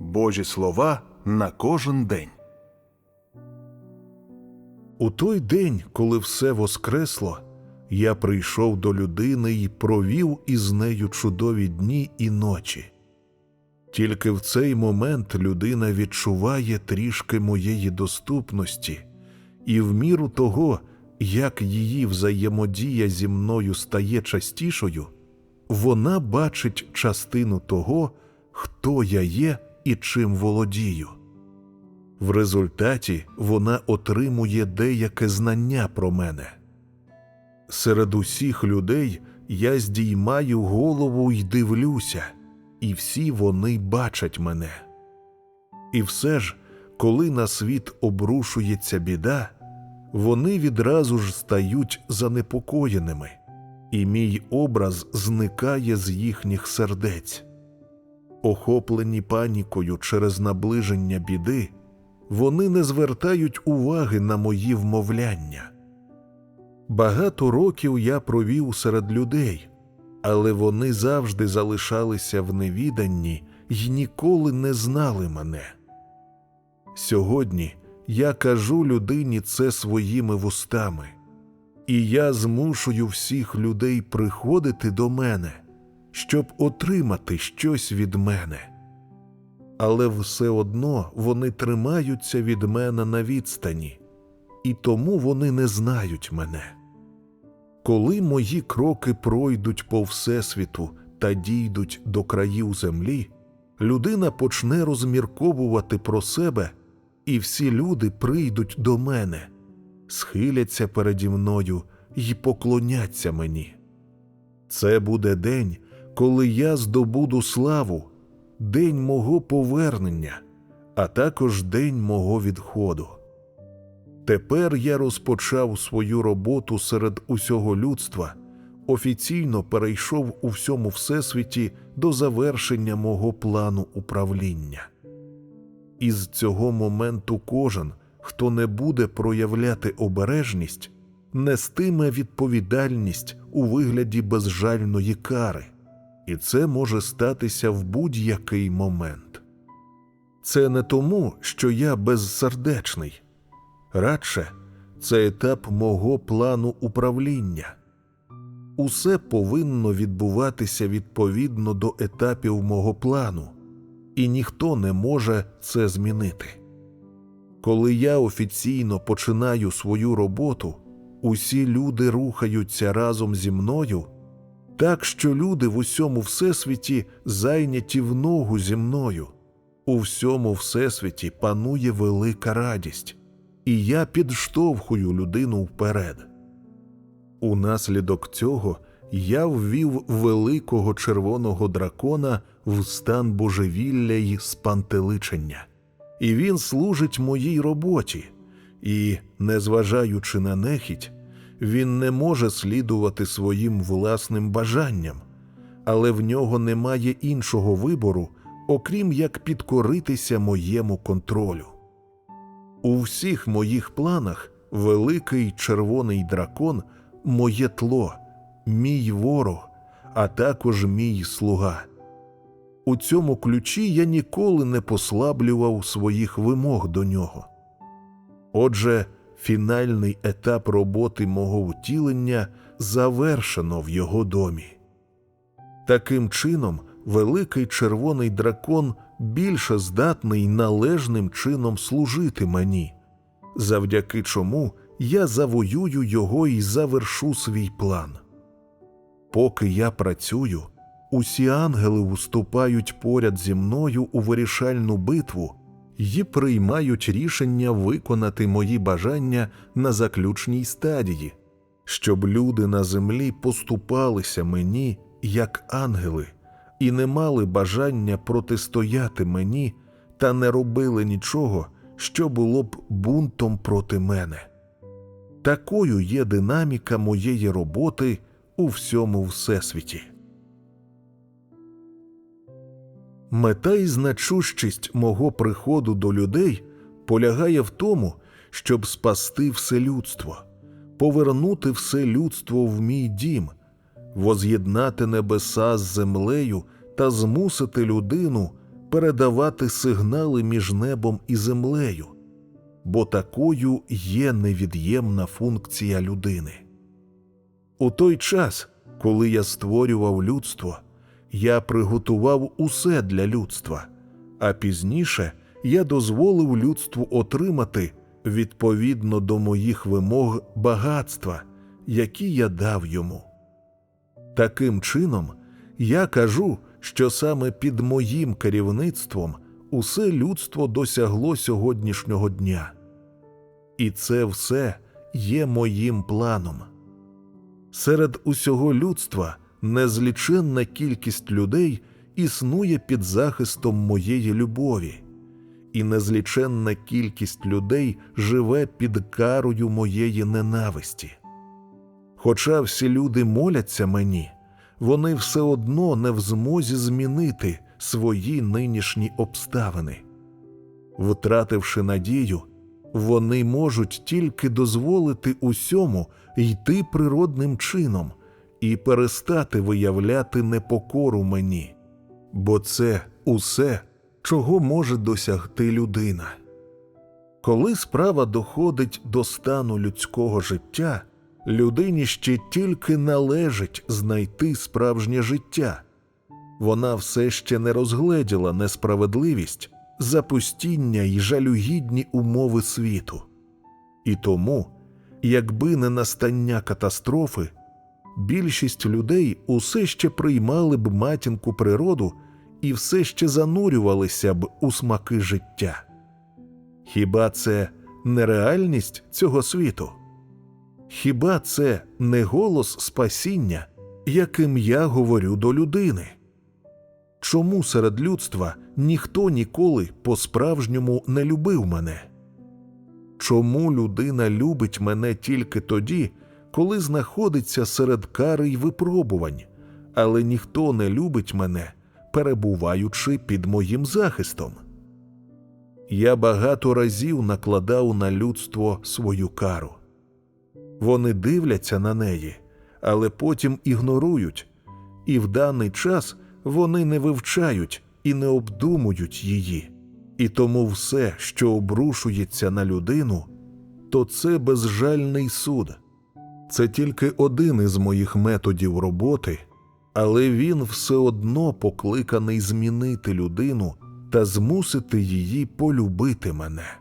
Божі слова на кожен день. У той день, коли все воскресло, я прийшов до людини і провів із нею чудові дні і ночі. Тільки в цей момент людина відчуває трішки моєї доступності, і в міру того, як її взаємодія зі мною стає частішою, вона бачить частину того, хто я є і чим володію. В результаті вона отримує деяке знання про мене. Серед усіх людей я здіймаю голову й дивлюся, і всі вони бачать мене. І все ж, коли на світ обрушується біда, вони відразу ж стають занепокоєними, і мій образ зникає з їхніх сердець. Охоплені панікою через наближення біди, вони не звертають уваги на мої вмовляння. Багато років я провів серед людей, але вони завжди залишалися в невіданні й ніколи не знали мене. Сьогодні я кажу людині це своїми вустами, і я змушую всіх людей приходити до мене, щоб отримати щось від мене. Але все одно вони тримаються від мене на відстані, і тому вони не знають мене. Коли мої кроки пройдуть по Всесвіту та дійдуть до країв землі, людина почне розмірковувати про себе, і всі люди прийдуть до мене, схиляться переді мною й поклоняться мені. Це буде день, коли я здобуду славу, день мого повернення, а також день мого відходу. Тепер я розпочав свою роботу серед усього людства, офіційно перейшов у всьому всесвіті до завершення мого плану управління. Із цього моменту кожен, хто не буде проявляти обережність, нестиме відповідальність у вигляді безжальної кари, і це може статися в будь-який момент. Це не тому, що я безсердечний. Радше це етап мого плану управління. Усе повинно відбуватися відповідно до етапів мого плану, і ніхто не може це змінити. Коли я офіційно починаю свою роботу, усі люди рухаються разом зі мною, так що люди в усьому всесвіті зайняті в ногу зі мною. У всьому всесвіті панує велика радість і я підштовхую людину вперед. Унаслідок цього я ввів великого червоного дракона в стан божевілля й спантеличення, і він служить моїй роботі, і, незважаючи на нехідь, він не може слідувати своїм власним бажанням, але в нього немає іншого вибору, окрім як підкоритися моєму контролю. У всіх моїх планах великий червоний дракон моє тло, мій ворог, а також мій слуга. У цьому ключі я ніколи не послаблював своїх вимог до нього. Отже, фінальний етап роботи мого втілення завершено в його домі. Таким чином, великий червоний дракон більше здатний належним чином служити мені, завдяки чому я завоюю його і завершу свій план. Поки я працюю, усі ангели виступають поряд зі мною у вирішальну битву і приймають рішення виконати мої бажання на заключній стадії, щоб люди на землі поступалися мені як ангели і не мали бажання протистояти мені та не робили нічого, що було б бунтом проти мене. Такою є динаміка моєї роботи у всьому всесвіті. Мета і значущість мого приходу до людей полягає в тому, щоб спасти все людство, повернути все людство в мій дім воз'єднати небеса з землею та змусити людину передавати сигнали між небом і землею, бо такою є невід'ємна функція людини. У той час, коли я створював людство, я приготував усе для людства, а пізніше я дозволив людству отримати відповідно до моїх вимог багатства, які я дав йому. Таким чином, я кажу, що саме під моїм керівництвом усе людство досягло сьогоднішнього дня. І це все є моїм планом. Серед усього людства незліченна кількість людей існує під захистом моєї любові, і незліченна кількість людей живе під карою моєї ненависті. Хоча всі люди моляться мені, вони все одно не в змозі змінити свої нинішні обставини. Втративши надію, вони можуть тільки дозволити усьому йти природним чином і перестати виявляти непокору мені, бо це усе, чого може досягти людина. Коли справа доходить до стану людського життя, людині ще тільки належить знайти справжнє життя. Вона все ще не розгледіла несправедливість, запустіння й жалюгідні умови світу. І тому, якби не настання катастрофи, більшість людей усе ще приймали б матінку природу і все ще занурювалися б у смаки життя. Хіба це не реальність цього світу? Хіба це не голос спасіння, яким я говорю до людини? Чому серед людства ніхто ніколи по-справжньому не любив мене? Чому людина любить мене тільки тоді, коли знаходиться серед кари й випробувань, але ніхто не любить мене, перебуваючи під моїм захистом? Я багато разів накладав на людство свою кару. Вони дивляться на неї, але потім ігнорують, і в даний час вони не вивчають і не обдумують її. І тому все, що обрушується на людину, то це безжальний суд. Це тільки один із моїх методів роботи, але він все одно покликаний змінити людину та змусити її полюбити мене.